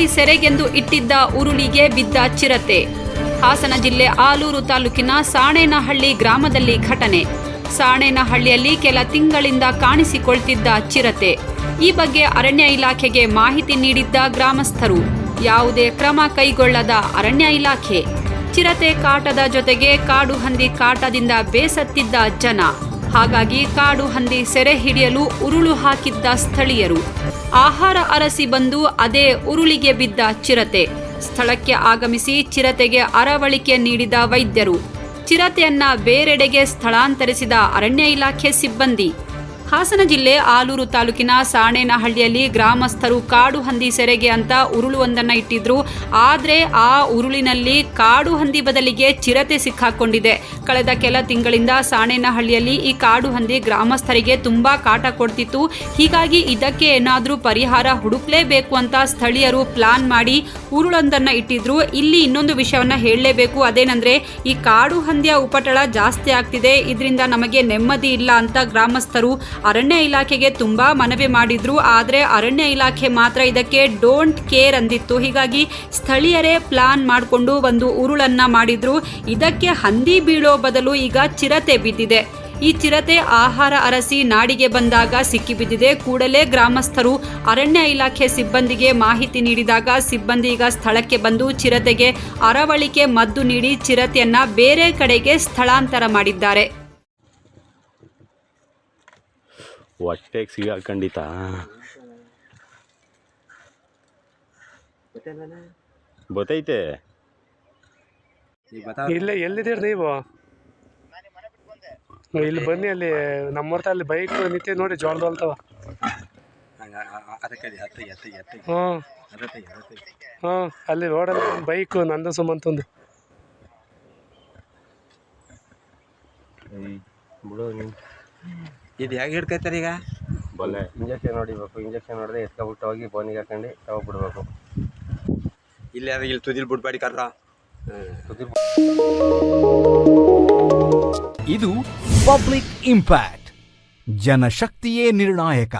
ಹಂದಿ ಸೆರೆಗೆಂದು ಇಟ್ಟಿದ್ದ ಉರುಳಿಗೆ ಬಿದ್ದ ಚಿರತೆ. ಹಾಸನ ಜಿಲ್ಲೆ ಆಲೂರು ತಾಲೂಕಿನ ಸಾಣೇನಹಳ್ಳಿ ಗ್ರಾಮದಲ್ಲಿ ಘಟನೆ. ಸಾಣೇನಹಳ್ಳಿಯಲ್ಲಿ ಕೆಲ ತಿಂಗಳಿಂದ ಕಾಣಿಸಿಕೊಳ್ತಿದ್ದ ಚಿರತೆ. ಈ ಬಗ್ಗೆ ಅರಣ್ಯ ಇಲಾಖೆಗೆ ಮಾಹಿತಿ ನೀಡಿದ್ದ ಗ್ರಾಮಸ್ಥರು, ಯಾವುದೇ ಕ್ರಮ ಕೈಗೊಳ್ಳದ ಅರಣ್ಯ ಇಲಾಖೆ. ಚಿರತೆ ಕಾಟದ ಜೊತೆಗೆ ಕಾಡು ಹಂದಿ ಕಾಟದಿಂದ ಬೇಸತ್ತಿದ್ದ ಜನ. ಹಾಗಾಗಿ ಕಾಡು ಹಂದಿ ಸೆರೆ ಹಿಡಿಯಲು ಉರುಳು ಹಾಕಿದ್ದ ಸ್ಥಳೀಯರು. ಆಹಾರ ಅರಸಿ ಬಂದು ಅದೇ ಉರುಳಿಗೆ ಬಿದ್ದ ಚಿರತೆ. ಸ್ಥಳಕ್ಕೆ ಆಗಮಿಸಿ ಚಿರತೆಗೆ ಅರವಳಿಕೆ ನೀಡಿದ ವೈದ್ಯರು. ಚಿರತೆಯನ್ನ ಬೇರೆಡೆಗೆ ಸ್ಥಳಾಂತರಿಸಿದ ಅರಣ್ಯ ಇಲಾಖೆ ಸಿಬ್ಬಂದಿ. ಹಾಸನ ಜಿಲ್ಲೆ ಆಲೂರು ತಾಲೂಕಿನ ಸಾಣೇನಹಳ್ಳಿಯಲ್ಲಿ ಗ್ರಾಮಸ್ಥರು ಕಾಡು ಹಂದಿ ಸೆರೆಗೆ ಅಂತ ಉರುಳುವೊಂದನ್ನು ಇಟ್ಟಿದ್ರು. ಆದರೆ ಆ ಉರುಳಿನಲ್ಲಿ ಕಾಡು ಹಂದಿ ಬದಲಿಗೆ ಚಿರತೆ ಸಿಕ್ಕಾಕೊಂಡಿದೆ. ಕಳೆದ ಕೆಲ ತಿಂಗಳಿಂದ ಸಾಣೇನಹಳ್ಳಿಯಲ್ಲಿ ಈ ಕಾಡು ಹಂದಿ ಗ್ರಾಮಸ್ಥರಿಗೆ ತುಂಬಾ ಕಾಟ ಕೊಡ್ತಿತ್ತು. ಹೀಗಾಗಿ ಇದಕ್ಕೆ ಏನಾದರೂ ಪರಿಹಾರ ಹುಡುಕ್ಲೇಬೇಕು ಅಂತ ಸ್ಥಳೀಯರು ಪ್ಲಾನ್ ಮಾಡಿ ಉರುಳೊಂದನ್ನು ಇಟ್ಟಿದ್ರು. ಇಲ್ಲಿ ಇನ್ನೊಂದು ವಿಷಯವನ್ನು ಹೇಳಲೇಬೇಕು. ಅದೇನೆಂದರೆ, ಈ ಕಾಡು ಹಂದಿಯ ಉಪಟಳ ಜಾಸ್ತಿ ಆಗ್ತಿದೆ. ಇದರಿಂದ ನಮಗೆ ನೆಮ್ಮದಿ ಇಲ್ಲ ಅಂತ ಗ್ರಾಮಸ್ಥರು ಅರಣ್ಯ ಇಲಾಖೆಗೆ ತುಂಬಾ ಮನವಿ ಮಾಡಿದ್ರು, ಆದರೆ ಅರಣ್ಯ ಇಲಾಖೆ ಮಾತ್ರ ಇದಕ್ಕೆ ಡೋಂಟ್ ಕೇರ್ ಅಂದಿತ್ತು. ಹೀಗಾಗಿ ಸ್ಥಳೀಯರೇ ಪ್ಲಾನ್ ಮಾಡಿಕೊಂಡು ಒಂದು ಉರುಳನ್ನ ಮಾಡಿದ್ರು. ಇದಕ್ಕೆ ಹಂದಿ ಬೀಳೋ ಬದಲು ಈಗ ಚಿರತೆ ಬಿದ್ದಿದೆ. ಈ ಚಿರತೆ ಆಹಾರ ಅರಸಿ ನಾಡಿಗೆ ಬಂದಾಗ ಸಿಕ್ಕಿಬಿದ್ದಿದೆ. ಕೂಡಲೇ ಗ್ರಾಮಸ್ಥರು ಅರಣ್ಯ ಇಲಾಖೆ ಸಿಬ್ಬಂದಿಗೆ ಮಾಹಿತಿ ನೀಡಿದಾಗ ಸಿಬ್ಬಂದಿ ಈಗ ಸ್ಥಳಕ್ಕೆ ಬಂದು ಚಿರತೆಗೆ ಅರವಳಿಕೆ ಮದ್ದು ನೀಡಿ ಚಿರತೆಯನ್ನ ಬೇರೆ ಕಡೆಗೆ ಸ್ಥಳಾಂತರ ಮಾಡಿದ್ದಾರೆ. ಹೊಟ್ಟೆಗೆ ಸಿಗಾಕಂಡಿತ ಗೊತ್ತೈತೆ ಇಲ್ಲೇ ಎಲ್ಲಿದ್ದೀರಿ ನೀವು? ಇಲ್ಲಿ ಬನ್ನಿ ಅಲ್ಲಿ ನಮ್ಮೂರ್ತ ಅಲ್ಲಿ ಬೈಕ್ ನಿಂತಿ ನೋಡಿ ಜೋಳದ ಹೊಲ್ತವ ಹ್ಞೂ ಹ್ಞೂ ಅಲ್ಲಿ ರೋಡಲ್ಲಿ ಬೈಕ್ ನಂದು ಸುಮಂತಂದು ಇದು ಹೇಗೆ ಹಿಡ್ಕೈತಾರೆ ಈಗ? ಬಲ್ಲೆ ಇಂಜೆಕ್ಷನ್ ಹೊಡಿಬೇಕು ಇಂಜೆಕ್ಷನ್ ಹೊಡೆದ್ರೆ ಎತ್ಕೊಬಿಟ್ಟು ಹೋಗಿ ಬೋನಿಗೆ ಹಾಕೊಂಡು ಬಿಡಬೇಕು ಇಲ್ಲಿ ಯಾರು ಇಲ್ಲಿ ತುದಿಲ್ ಬಿಡ್ಬೇಡಿ ಕರ್ರ ಇದು ಪಬ್ಲಿಕ್ ಇಂಪ್ಯಾಕ್ಟ್ ಜನಶಕ್ತಿಯೇ ನಿರ್ಣಾಯಕ.